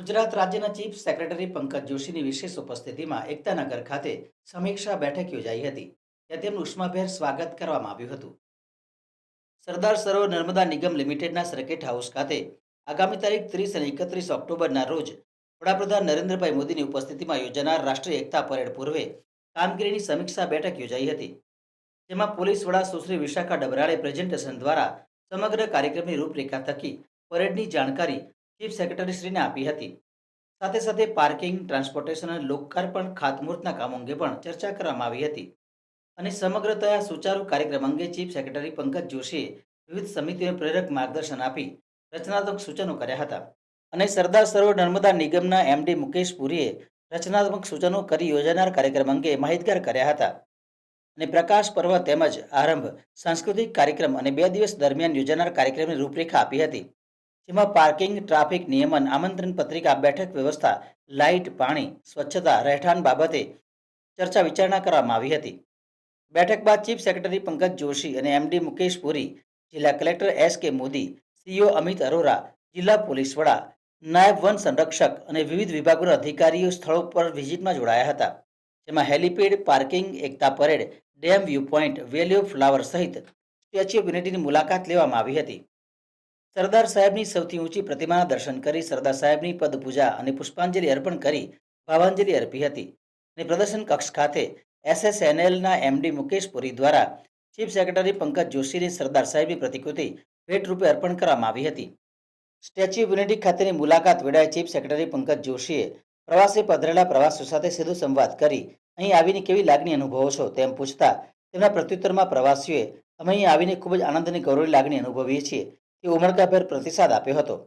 ગુજરાત રાજ્યના chief secretary Pankaj જોશીની વિશેષ ઉપસ્થિતિમાં એકતાનગર ખાતે સમીક્ષા બેઠક યોજાઈ હતી. ત્યાં તેમનું ઉષ્માભેર સ્વાગત કરવામાં આવ્યું હતું. સરદાર સરોવર નર્મદા નિગમ લિમિટેડના સર્કિટ હાઉસ ખાતે આગામી તારીખ ત્રીસ અને એકત્રીસ ઓક્ટોબરના રોજ વડાપ્રધાન નરેન્દ્રભાઈ મોદીની ઉપસ્થિતિમાં યોજાનાર રાષ્ટ્રીય એકતા પરેડ પૂર્વે કામગીરીની સમીક્ષા બેઠક યોજાઈ હતી. જેમાં પોલીસ વડા સુશ્રી વિશાખા ડબરાળે પ્રેઝન્ટેશન દ્વારા સમગ્ર કાર્યક્રમની રૂપરેખા થકી પરેડની જાણકારી ચીફ સેક્રેટરીશ્રીને આપી હતી. સાથે સાથે પાર્કિંગ, ટ્રાન્સપોર્ટેશન અને લોકાર્પણ ખાતમુહૂર્તના કામ અંગે પણ ચર્ચા કરવામાં આવી હતી. અને સમગ્રતયા સુચારુ કાર્યક્રમ અંગે ચીફ સેક્રેટરી પંકજ જોશીએ વિવિધ સમિતિઓને પ્રેરક માર્ગદર્શન આપી રચનાત્મક સૂચનો કર્યા હતા. અને સરદાર સરોવર નર્મદા નિગમના એમડી મુકેશ પુરીએ રચનાત્મક સૂચનો કરી યોજાનાર કાર્યક્રમ અંગે માહિતગાર કર્યા હતા. અને પ્રકાશ પર્વ તેમજ આરંભ સાંસ્કૃતિક કાર્યક્રમ અને બે દિવસ દરમિયાન યોજાનાર કાર્યક્રમની રૂપરેખા આપી હતી. જેમાં પાર્કિંગ, ટ્રાફિક નિયમન, આમંત્રણ પત્રિકા, બેઠક વ્યવસ્થા, લાઇટ, પાણી, સ્વચ્છતા, રહેઠાણ બાબતે ચર્ચા વિચારણા કરવામાં આવી હતી. બેઠક બાદ ચીફ સેક્રેટરી પંકજ જોશી અને એમડી મુકેશ પુરી, જિલ્લા કલેક્ટર એસ કે મોદી, સીઓ અમિત અરોરા, જિલ્લા પોલીસ વડા, નાયબ વન સંરક્ષક અને વિવિધ વિભાગોના અધિકારીઓ સ્થળો પર વિઝિટમાં જોડાયા હતા. જેમાં helipad, parking, Ekta parade, dam view point valley flower સહિત સ્ટેચ્યુ ઓફ યુનિટીની મુલાકાત લેવામાં આવી હતી. સરદાર સાહેબની સૌથી ઊંચી પ્રતિમાના દર્શન કરી સરદાર સાહેબની પદપૂજા અને પુષ્પાંજલિ અર્પણ કરી, ભાવાંજલિ અર્પી હતી અને પ્રદર્શન કક્ષ ખાતે એસએસએનએલના એમડી મુકેશ પુરી દ્વારા ચીફ સેક્રેટરી પંકજ જોશીની સરદાર સાહેબની પ્રતિકૃતિ ભેટરૂપે અર્પણ કરવામાં આવી હતી. સ્ટેચ્યુ ઓફ યુનિટી ખાતેની મુલાકાત વેળાએ ચીફ સેક્રેટરી પંકજ જોશીએ પ્રવાસે પધરેલા પ્રવાસીઓ સાથે સીધો સંવાદ કરી, અહીં આવીને કેવી લાગણી અનુભવો છો? તેમ પૂછતા, તેમના પ્રત્યુત્તરમાં પ્રવાસીઓએ અમે અહીં આવીને ખૂબ જ આનંદ અને ગૌરવની લાગણી અનુભવીએ છીએ. તે ઉમળકાભેર પ્રતિસાદ આપ્યો હતો.